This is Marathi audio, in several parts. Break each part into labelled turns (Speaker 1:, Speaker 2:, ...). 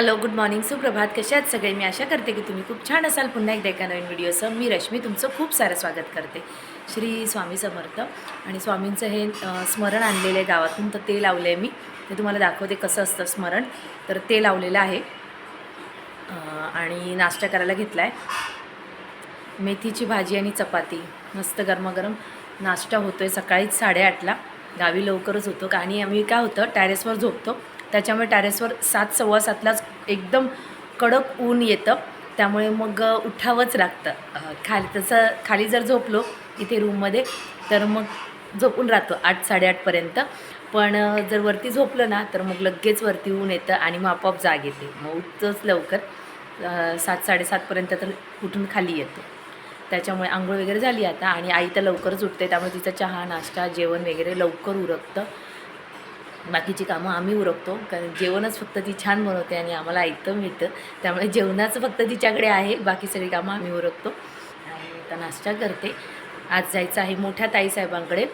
Speaker 1: Hello good morning. सुप्रभात. कसे आहात सगळे? मी आशा करते की तुम्ही खूप छान असाल. पुन्हा एकदा एका नवीन व्हिडिओसह मी रश्मी तुमचं खूप सारं स्वागत करते. श्री स्वामी समर्थ. आणि स्वामींचं हे स्मरण आणलेलं आहे गावातून तर ते लावलं आहे मी. ते तुम्हाला दाखवते कसं असतं स्मरण. तर ते लावलेलं आहे. आणि नाश्ता करायला घेतला आहे मेथीची भाजी आणि चपाती. मस्त गरमागरम नाश्ता होतो आहे सकाळीच साडेआठला. गावी लवकरच होतो. का आणि आम्ही काय होतं टॅरेसवर झोपतो. त्याच्यामुळे टॅरेसवर सात सव्वा सातलाच एकदम कडक ऊन येतं. त्यामुळे मग उठावंच लागतं. खाली तसं खाली जर झोपलो इथे रूममध्ये तर मग झोपून राहतो आठ साडेआठपर्यंत पण जर वरती झोपलं ना तर मग लगेच वरती ऊन येतं आणि मग आपोआप जाग येते. मग उठतंच लवकर. सात साडेसातपर्यंत तर उठून खाली येतो. त्याच्यामुळे आंघोळ वगैरे झाली आता आणि आई तर लवकरच उठते. त्यामुळे तिचा चहा नाश्ता जेवण वगैरे लवकर उरकतं. बाकीची कामं आम्ही उरकतो. कारण जेवणच फक्त ती छान बनवते आणि आम्हाला ऐकतं मिळतं. त्यामुळे जेवणाचं फक्त तिच्याकडे आहे. बाकी सगळी कामं आम्ही उरकतो. आणि आता नाश्ता करते. आज जायचं आहे मोठ्या ताईसाहेबांकडे.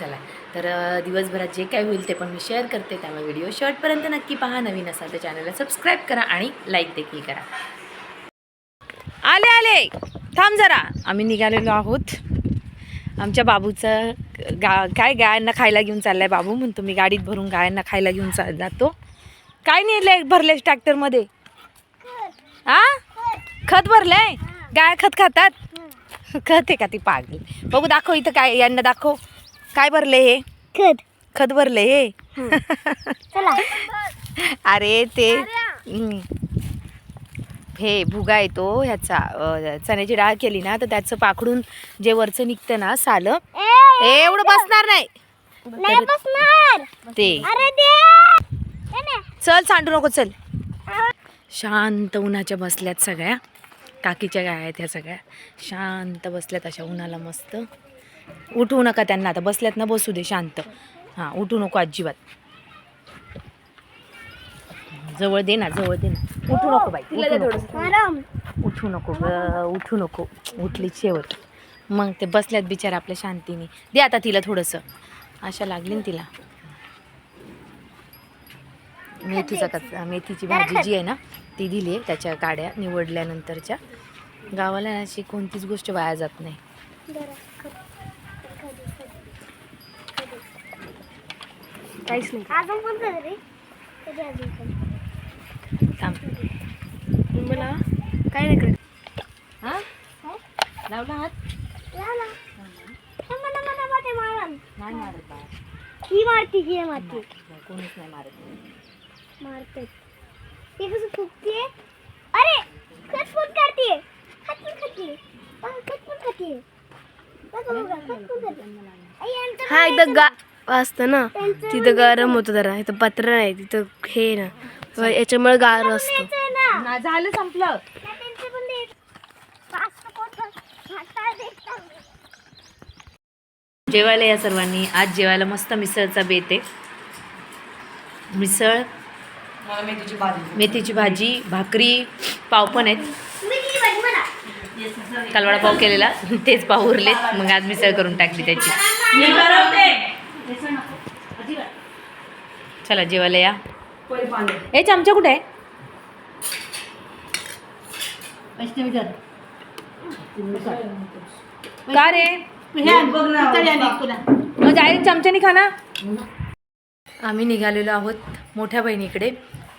Speaker 1: चला तर दिवसभरात जे काय होईल ते पण मी शेअर करते. त्यामुळे व्हिडिओ शॉर्टपर्यंत नक्की पहा. नवीन असाल तर चॅनलला सबस्क्राईब करा आणि लाईक देखील करा. आले आले! थांब जरा. आम्ही निघालेलो आहोत. आमच्या बाबूचं गा काय गायांना खायला घेऊन चाललाय बाबू? म्हणतो मी गाडीत भरून गायांना खायला घेऊन चा जातो. काय नेलंय भरलेस ट्रॅक्टरमध्ये? आ? खत भरलंय? गाय खत खातात? खत आहे का ती पागल? बघू दाखव इथं काय यांना दाखव. काय भरले हे?
Speaker 2: खत.
Speaker 1: खत भरले हे?
Speaker 2: चला.
Speaker 1: अरे ते. हे भुगा येतो ह्याचा चण्याची डाळ केली ना तर त्याचं पाखडून जे वरचं निघतं ना सालं हे एवढं बसणार नाही. ते. चल सांडू नको चल. शांत उन्हाच्या बसल्यात सगळ्या. काकीच्या गाय आहेत ह्या सगळ्या. शांत बसल्यात अशा उन्हाला मस्त. उठवू नका त्यांना आता बसल्यात ना बसू दे शांत. हां उठू नको अजिबात. जवळ दे ना जवळ दे ना. उठू नको बाई उठू नको.
Speaker 2: गरम
Speaker 1: उठू नको ग उठू नको. उठली शेवट. मग ते बसल्यात बिचारा आपल्या शांतीने. दे आता तिला थोडंसं. आशा लागली ना तिला. मेथीचा कच मेथीची भाजी जी आहे ना ती दिली आहे त्याच्या काड्या निवडल्यानंतरच्या. गावाला ना अशी कोणतीच गोष्ट वाया जात नाही. काहीच नाही. थांब.
Speaker 2: मला काय नाही करत.
Speaker 1: हां? लावला हात?
Speaker 2: हे
Speaker 1: नाही मारत
Speaker 2: ही मारती ही
Speaker 1: कोणीच नाही मारत.
Speaker 2: मारते. ते कसं फुकते अरे खतफूट करते खतफूट खाते. खतफूट खाते. बघा बघा खतफूट खाते. आई, आमचं
Speaker 3: हा इथं गा असतं ना. तिथं गरम होतं जरा. इथं पत्र नाही तिथं हे ना. याच्यामुळे गार असतो.
Speaker 1: झालं संपलं. जेवायला या सर्वांनी. आज जेवायला मस्त मिसळचा बेत आहे. मिसळ मेथीची भाजी भाकरी पाव पण आहेत. कालवाडा पाव केलेला. तेच पाव उरलेत. मग आज मिसळ करून टाकली त्याची. चला जेवायला या. ए चमचा कुठे आहे? का रे? मग डायरेक्ट चमच्यानी खा ना. आम्ही निघालेलो आहोत मोठ्या बहिणीकडे.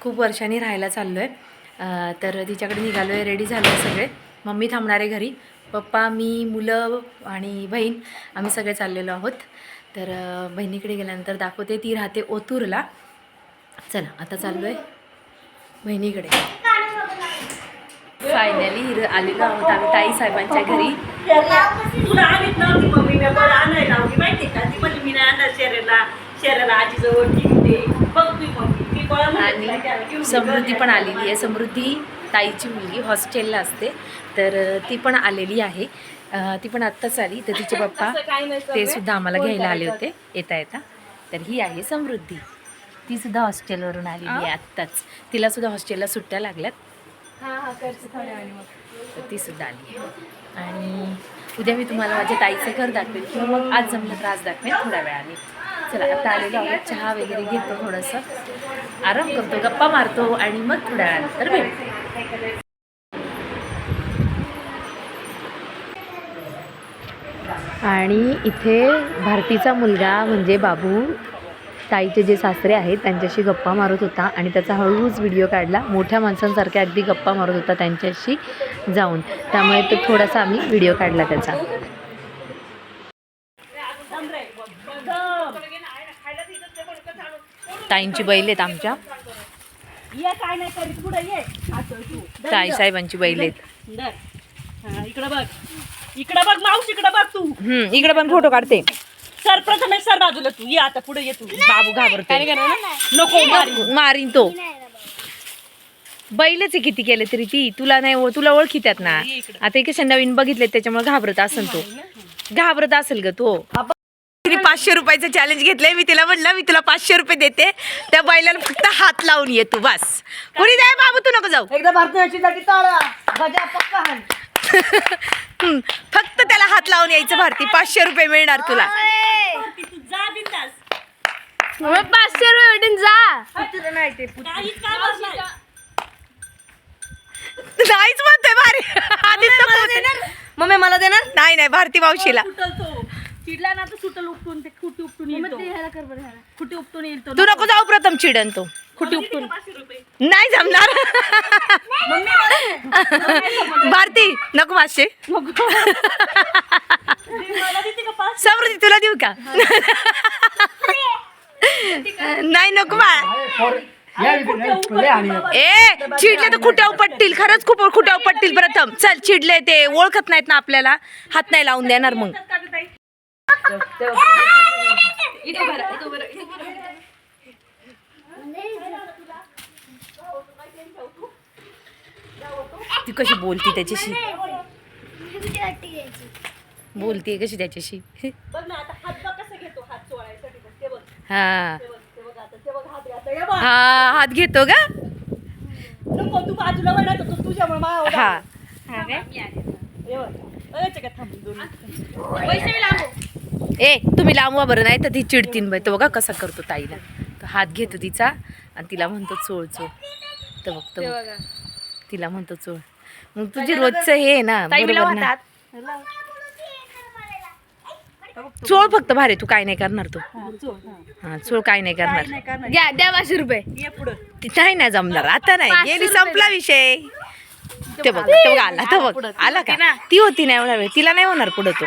Speaker 1: खूप वर्षांनी राहायला चाललो आहे तर तिच्याकडे निघालो आहे रेडी झालो आहे सगळे. मम्मी थांबणार आहे घरी. पप्पा मी मुलं आणि बहीण आम्ही सगळे चाललेलो आहोत. तर बहिणीकडे गेल्यानंतर दाखवते. ती राहते ओतूरला. चला आता चाललो आहे बहिणीकडे. फायनली हिर आलेलो आहोत आम्ही ताई साहेबांच्या घरी
Speaker 4: तुला आणत नव्हती मम्मी मी बरं आणायला लावली माहिती का ती म्हणली मी नाही आणणार शरीराला शरीराला आजीजवळ ठेवते बघ मी मम्मी मी
Speaker 1: आणि. समृद्धी पण आलेली आहे. समृद्धी ताईची मुलगी हॉस्टेलला असते. तर ती पण आलेली आहे. ती पण आत्ताच आली. तर तिचे पप्पा ते सुद्धा आम्हाला घ्यायला आले होते. येता येता. तर ही आहे समृद्धी. ती सुद्धा हॉस्टेलवरून आलेली आहे आत्ताच. तिला सुद्धा हॉस्टेलला सुट्ट्या लागल्यात. तर ती सुद्धा आली आहे. आणि उद्या मी तुम्हाला माझ्या ताईचं घर दाखवेल किंवा मग आज जमलं तर आज दाखवेल थोड्या वेळाने. चला आता आलेलो आहोत चहा वगैरे घेतो थोडंसं. आराम करतो गप्पा मारतो आणि मग थोड्या वेळानंतर भेटतो आणि इथे भारतीचा मुलगा म्हणजे बाबू ताईचे जे सासरे आहेत त्यांच्याशी गप्पा मारत होता आणि त्याचा हळूच व्हिडिओ काढला. मोठ्या माणसांसारख्या अगदी गप्पा मारत होता त्यांच्याशी जाऊन. त्यामुळे तो थोडासा आम्ही व्हिडिओ काढला त्याचा. ताईंची बैल आहेत आमच्या. ताई. साहेबांची बैल आहेत.
Speaker 4: इकडं बघ. इकडं बघ मावशी इकडं बघ तू.
Speaker 1: हम्म, इकडे पण फोटो काढते.
Speaker 4: सर प्रथम सर बाजूला तू. ये आता पुढे ये तू.
Speaker 1: बाबू घाबरतो
Speaker 4: नको मारी.
Speaker 1: मारीन तो. बैलच आहे किती केलं तरी ती. तुला नाही तुला ओळखीतात ना.
Speaker 4: ये इकडं.
Speaker 1: आता एक नवीन बघितले त्याच्यामुळे घाबरत असेल तो. घाबरत असेल ग तो. तिने पाचशे रुपयाचं चॅलेंज घेतलंय. मी तिला म्हटलं मी तुला पाचशे रुपये देते. त्या बैलाला फक्त हात लावून ये तू बस. कोणी जाय बाबू तू नको जाऊ.
Speaker 4: एकदा भारतीयाची साठी टाळा. गजा पक्का हाण.
Speaker 1: हम्म, फक्त त्याला हात लावून यायचं भारती. पाचशे रुपये मिळणार तुला
Speaker 4: भारती, तू जा बिंदास
Speaker 3: मग पाचशे रुपये भेटून जा.
Speaker 1: नाहीच म्हणतोय भारी. आधीच नको होते.
Speaker 3: मम्मी मला देणार?
Speaker 1: नाही नाही भारती मावशीला.
Speaker 4: चिडला ना तर सुटल उपटून ते खुटी उपटून येईल तो. खुटी उपटून येईल तो.
Speaker 1: तू नको जाऊ प्रथम चिडन तो.
Speaker 4: खुटी उपटून.
Speaker 1: नाही जमणार. भारती नको पाचशे.
Speaker 4: मला देते का पाच
Speaker 1: समृद्धी तुला देऊ का? नाही नको ए चिडले तर खुट्या उपटतील खरंच खूप खुट्या उपटतील प्रथम. चल चिडले ते. ओळखत नाहीत ना आपल्याला. हात नाही लावून देणार मग. ती कशी बोलती त्याच्याशी? बोलतीये कशी त्याच्याशी
Speaker 4: बघ ना आता हात बघ कसं घेतो हात चोळायसाठी बघ, ते बघ
Speaker 1: हा.
Speaker 4: ते ते ते हात घातला हे बघ
Speaker 1: हा हात घेतो का?
Speaker 4: तू बाजूला तू तुझ्यामुळे
Speaker 1: हा.
Speaker 4: हे.
Speaker 1: ए तुम्ही लांबवा बरं नाही तर ती चिडतीन बाई. तो बघा कसा करतो ताईला. तो हात घेतो तिचा आणि तिला म्हणतो चोळ चोळ. तर बघ बघ. तिला म्हणतो चोळ. मग तुझी रोजचं हे आहे ना बरोबर ना? चोळ फक्त भारे तू काय नाही करणार तो.
Speaker 4: हा, चोळ,
Speaker 1: चोळ काय नाही करणार.
Speaker 3: द्या द्या पाचशे रुपये.
Speaker 4: ये पुढं.
Speaker 1: ती नाही ना जमणार. आता नाही. गेली संपला विषय. ते बघ ते बघ आला तर बघ. आला का? ती होती नाही एवढा वेळ. तिला नाही होणार पुढं तो.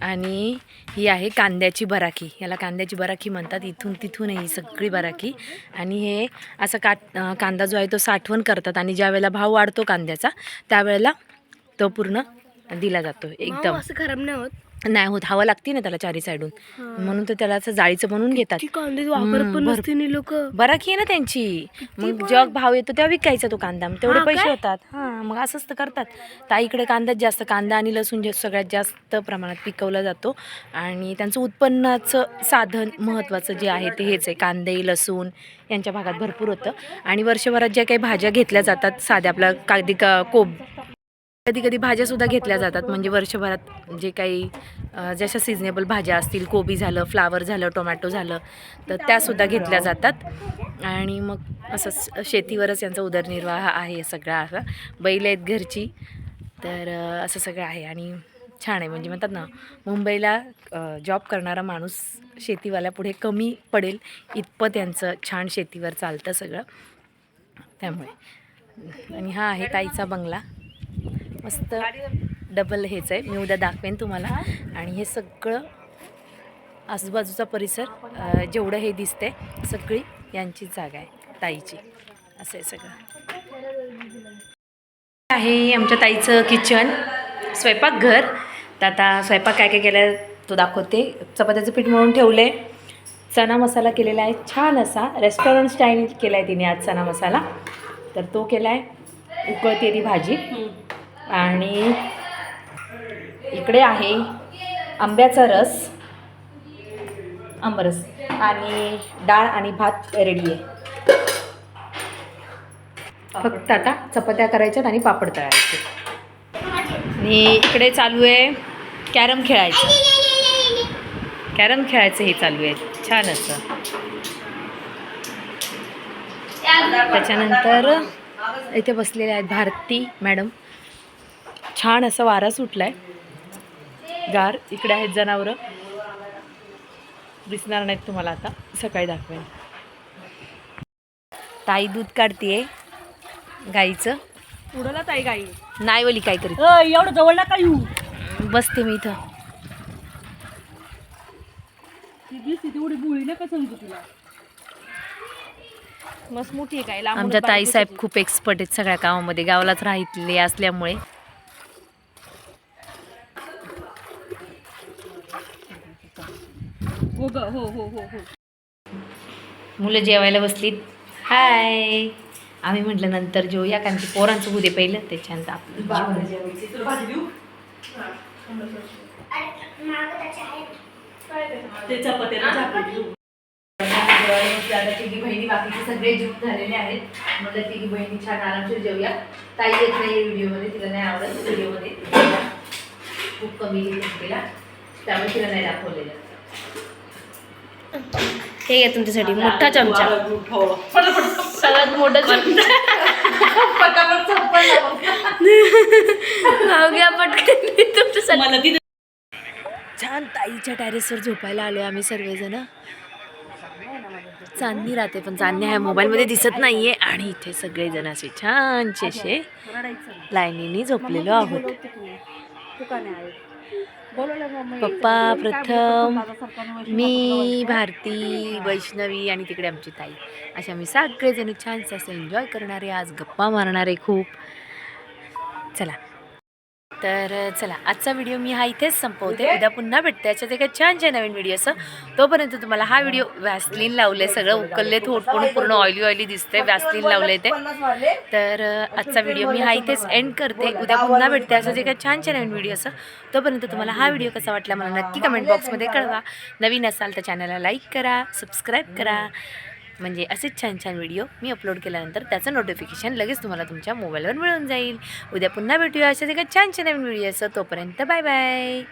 Speaker 1: आणि ही आहे कांद्याची बराकी. याला कांद्याची बराकी म्हणतात. इथून तिथून आहे ही सगळी बराकी. आणि हे असं का अं, कांदा जो आहे तो साठवण करतात. आणि ज्या वेळेला भाव वाढतो कांद्याचा त्यावेळेला तो पूर्ण दिला जातो. एकदम.
Speaker 3: असं खराब नाही होत.
Speaker 1: नाही होत. हवा लागते ना त्याला चारी साईडून. म्हणून तर त्याला असं जाळीचं बनवून घेतात.
Speaker 3: कांदे लोक.
Speaker 1: बराकी आहे ना त्यांची. मग जेव्हा भाव येतो तेव्हा विकायचा तो कांदा. मग तेवढे पैसे? होतात. हां मग असंच तर करतात. ताईकडे कांदाच जास्त कांदा आणि लसूण सगळ्यात जास्त प्रमाणात पिकवला जातो. आणि त्यांचं उत्पन्नाचं साधन महत्त्वाचं जे आहे ते हेच आहे. कांदे लसूण यांच्या भागात भरपूर होतं. आणि वर्षभरात ज्या काही भाज्या घेतल्या जातात साध्या आपल्या कागदी का कोब कधी कधी भाज्यासुद्धा घेतल्या जातात. म्हणजे वर्षभरात जे काही जशा सिजनेबल भाज्या असतील कोबी झालं फ्लावर झालं टोमॅटो झालं तर त्यासुद्धा घेतल्या जातात. आणि मग असं शेतीवरच यांचा उदरनिर्वाह आहे सगळा असा. बैल आहेत घरची तर असं सगळं आहे. आणि छान आहे. म्हणजे म्हणतात ना मुंबईला जॉब करणारा माणूस शेतीवाल्या पुढे कमी पडेल इतपत यांचं छान शेतीवर चालतं सगळं. त्यामुळे. आणि हा आहे ताईचा बंगला. मस्त डबल हेच आहे. मी उद्या दाखवेन तुम्हाला. आणि हे सगळं आजूबाजूचा परिसर जेवढं हे दिसतंय सगळी यांची जागा आहे ताईची. असं आहे सगळं. आहे आमच्या ताईचं किचन स्वयंपाकघर. तर आता स्वयंपाक काय काय केलं तो दाखवते. चपात्याचं पीठ म्हणून ठेवलं आहे चना मसाला केलेला आहे. छान असा रेस्टॉरंट स्टाईल केला आहे तिने आज चना मसाला. तर तो केला आहे उकळते ती भाजी आणि इकडे आहे आंब्याचा रस आंबरस आणि डाळ आणि भात रेडी आहे. फक्त आता चपात्या करायच्यात आणि पापड तळायचे. आणि इकडे चालू आहे कॅरम खेळायचं. कॅरम खेळायचं हे चालू आहे. छान असं. त्याच्यानंतर इथे बसलेले आहेत भारती मॅडम. छान असं वारा सुटलाय. गार इकडे आहेत जनावरं. दिसणार नाहीत तुम्हाला आता. सकाळी दाखवेन. ताई दूध काढतीये. गाईचं.
Speaker 4: पुढला ताई गाई.
Speaker 1: नाही वली काय करीत?
Speaker 4: एवढं जवळ नका येऊ.
Speaker 1: बसते मी इथं.
Speaker 4: ती दिसते तेवढी बुळी नका समजू तुला. मस्त मोठी आहे काय? लांबूनच
Speaker 1: आमच्या ताई साहेब
Speaker 4: दिसते.
Speaker 1: खूप एक्सपर्ट आहेत सगळ्या कामामध्ये गावालाच राहितले असल्यामुळे.
Speaker 4: ग हो हो हो हो.
Speaker 1: मुलं जेवायला बसलीत. हाय. आम्ही म्हटलं नंतर जेवूया कारण की पोरांचं उद्या पहिलं त्याच्यानंतर आपलं. जेवायला बसले आता तिघी बहिणी बाकीचे सगळे जेवून झालेले आहेत. म्हटलं तिघी बहिणी छान आरामशीर जेवूया ताई येत नाही व्हिडिओमध्ये तिला नाही आवडत व्हिडिओमध्ये. खूप कमी केला. त्यामुळे तिला नाही दाखवलेलं.
Speaker 3: हे घ्या तुमच्यासाठी मोठा चमचा.
Speaker 4: हो.
Speaker 3: सगळ्यात मोठा चमचा. घ्या पटकन. तुमच्यासाठी.
Speaker 1: छान ताईच्या टेरेसवर झोपायला आलोय आम्ही सर्वजण. चांदणी राहते पण चांदणी ह्या मोबाईलमध्ये दिसत नाहीये. आणि इथे सगळेजण असे असे लाईनीने झोपलेलो आहोत. पप्पा प्रथम मी भारती वैष्णवी आणि तिकडे आमची ताई. अशा आम्ही सगळेजण छानसे असं एन्जॉय करणारे आज गप्पा मारणारे खूप. चला. तर चला आजचा व्हिडिओ मी हा इथेच संपवते. उद्या पुन्हा भेटते. याच्यात एका छानच्या नवीन व्हिडिओ असं तोपर्यंत तुम्हाला हा व्हिडिओ व्हॅसलीन लावले सगळं उकलले थोडं पूर्ण ऑइली ऑइली दिसतंय व्हॅसलीन लावले ते. तर आजचा व्हिडिओ मी हा इथेच एंड करते. उद्या पुन्हा भेटते. असंच एका छानच्या नवीन व्हिडिओ असं तोपर्यंत तुम्हाला हा व्हिडिओ कसा वाटला मला नक्की कमेंट बॉक्समध्ये कळवा. नवीन असाल तर चॅनलला लाईक करा सबस्क्राईब करा. म्हणजे असेच छान छान व्हिडिओ मी अपलोड केल्यानंतर त्याचं नोटिफिकेशन लगेच तुम्हाला तुमच्या मोबाईलवर मिळून जाईल. उद्या पुन्हा भेटूया. अशाच एका छान नवीन व्हिडिओ असं तोपर्यंत बाय बाय